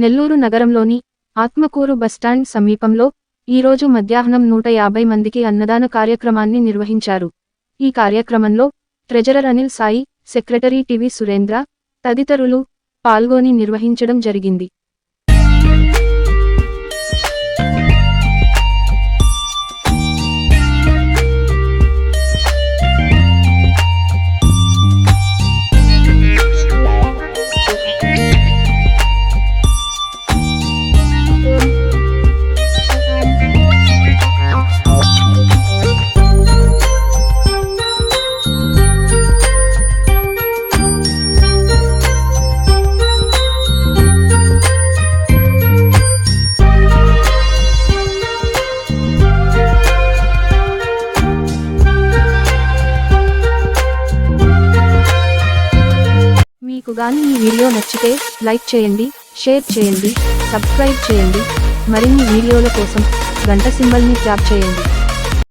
నెల్లూరు నగరంలోని ఆత్మకూరు బస్టాండ్ సమీపంలో ఈరోజు మధ్యాహ్నం నూట యాభై మందికి అన్నదాన కార్యక్రమాన్ని నిర్వహించారు. ఈ కార్యక్రమంలో treasurer Anil Sai secretary TV Surendra తదితరులు పాల్గొని నిర్వహించడం జరిగింది. మీకు గాని ఈ వీడియో నచ్చితే లైక్ చేయండి షేర్ చేయండి సబ్స్క్రైబ్ చేయండి. మరిన్ని వీడియోల కోసం గంట సింబల్ని ట్యాప్ చేయండి.